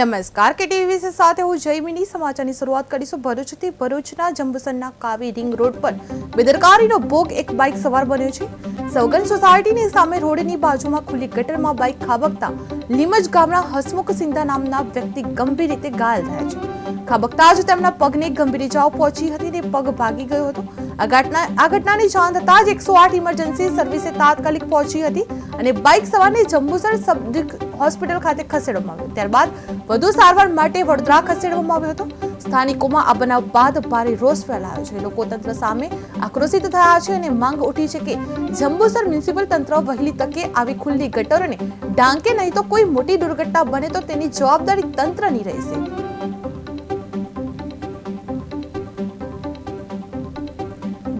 નમસ્કાર કે ટીવી સાથે હું જયમિની સમાચારની શરૂઆત કરીશું ભરૂચથી. ભરૂચના જંબુસરના કાવી રિંગ રોડ પર બેદરકારીનો ભોગ એક બાઇક સવાર બન્યો છે. સૌગન સોસાયટીની સામે રોડની બાજુમાં ખુલ્લી ગટરમાં બાઇક ખાબકતા લીમજ ગામના હસમુખ સિંધા નામના વ્યક્તિ ગંભીર રીતે ઘાયલ થયા છે. ખાબકતા જ તેમના પગને ગંભીર ઇજાઓ પહોંચી હતી અને પગ ભાગી ગયો હતો. આ ઘટના આ ઘટનાની જાણ થતાં જ એકસો આઠ ઇમરજન્સી સર્વિસે તાત્કાલિક પહોંચી હતી અને બાઇક સવારને જંબુસર સબ હોસ્પિટલ ખાતે ખસેડવામાં આવ્યો. ત્યારબાદ વધુ સારવાર માટે વડોદરા ખસેડવામાં આવ્યો હતો. સ્થાનિકોમાં આ બનાવ બાદ ભારે રોષ ફેલાયો છે. લોકો તંત્ર સામે આક્રોશિત થયા છે અને માંગ ઉઠી છે કે જંબુસર મ્યુનિસિપલ તંત્ર વહેલી તકે આવી ખુલ્લી ગટરોને ડાંકે નહીં તો કોઈ મોટી દુર્ઘટના બને તો તેની જવાબદારી તંત્રની રહેશે.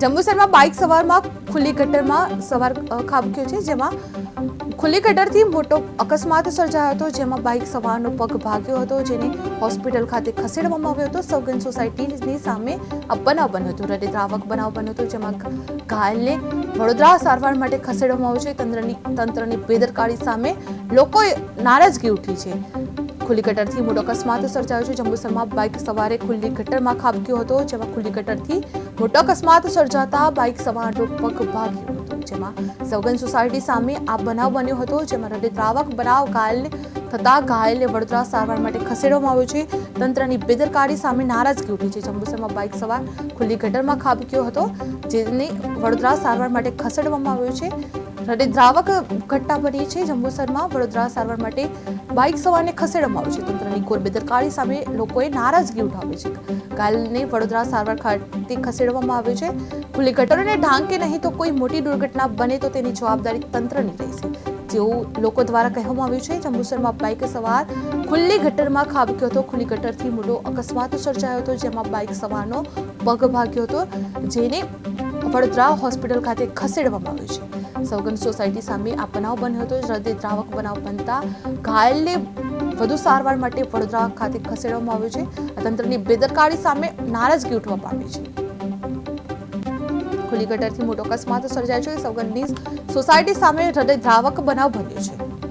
જંબુસરમાં બાઇક સવારમાં ખુલ્લી ગટરમાં સવાર ખાબક્યો છે, જેમાં ખુલ્લી ગટરથી મોટો અકસ્માત સર્જાયો હતો, જેમાં બાઇક સવારનો પગ ભાગ્યો હતો, જેને હોસ્પિટલ ખાતે ખસેડવામાં આવ્યો હતો. સૌગન સોસાયટીની સામે આ બનાવ બન્યો હતો હૃદયદ્રાવક બનાવ બન્યો હતો, જેમાં ઘાયલને વડોદરા સારવાર માટે ખસેડવામાં આવ્યો છે. તંત્રની તંત્રની બેદરકારી સામે લોકોએ નારાજગી ઉઠી છે. ખુલ્લી ગટરથી મોટો અકસ્માત સર્જાયો છે. જંબુસરમાં બાઇક સવારે ખુલ્લી ગટરમાં ખાબક્યો હતો, જેમાં ખુલ્લી ગટરથી મોટો અકસ્માત સર્જાતા બાઇક સવારનો પગ ભાગ્યો હતો. જેમાં સવગન સોસાયટી સામે આ બનાવ બન્યો હતો, જેમાં હૃદયદ્રાવક બનાવ ઘાયલ થતા ઘાયલને વડોદરા સારવાર માટે ખસેડવામાં આવ્યો છે. તંત્રની બેદરકારી સામે નારાજગી ઉઠી છે. જંબુસરમાં બાઇક સવાર ખુલ્લી ગટરમાં ખાબક્યો હતો, જેને વડોદરા સારવાર માટે ખસેડવામાં આવ્યો છે. હૃદયદ્રાવક ઘટના બની છે. જંબુસરમાં વડોદરા સારવાર માટે બાઇક સવારને ખસેડવામાં આવ્યું છે. તંત્રની કોર બેદરકારી સામે લોકોએ નારાજગી ઉઠાવી છે. ઘાયલને વડોદરા સારવાર ખાતે ખસેડવામાં આવ્યો છે. ખુલ્લી ગટરોને ઢાંકે નહીં તો કોઈ મોટી દુર્ઘટના બને તો તેની જવાબદારી તંત્રની રહેશે જેવું લોકો દ્વારા કહેવામાં આવ્યું છે, જંબુસરમાં બાઇક સવાર ખુલ્લી ગટરમાં ખાબક્યો હતો. ખુલ્લી ગટરથી મોટો અકસ્માત સર્જાયો હતો, જેમાં બાઇક સવારનો પગ ભાગ્યો હતો, જેને વડોદરા હોસ્પિટલ ખાતે ખસેડવામાં આવ્યો છે. સૌગન સોસાયટી સામે આ બનાવ બન્યો હતો. હૃદયદ્રાવક બનાવ બનતા ઘાયલને વધુ સારવાર માટે વડોદરા ખાતે ખસેડવામાં આવ્યો છે. તંત્રની બેદરકારી સામે નારાજગી ઉઠવા પામી છે. ખુલ્લી ગટરથી મોટો અકસ્માત સર્જાયો છે. સૌગંધની સોસાયટી સામે હૃદયદ્રાવક બનાવ બન્યો છે.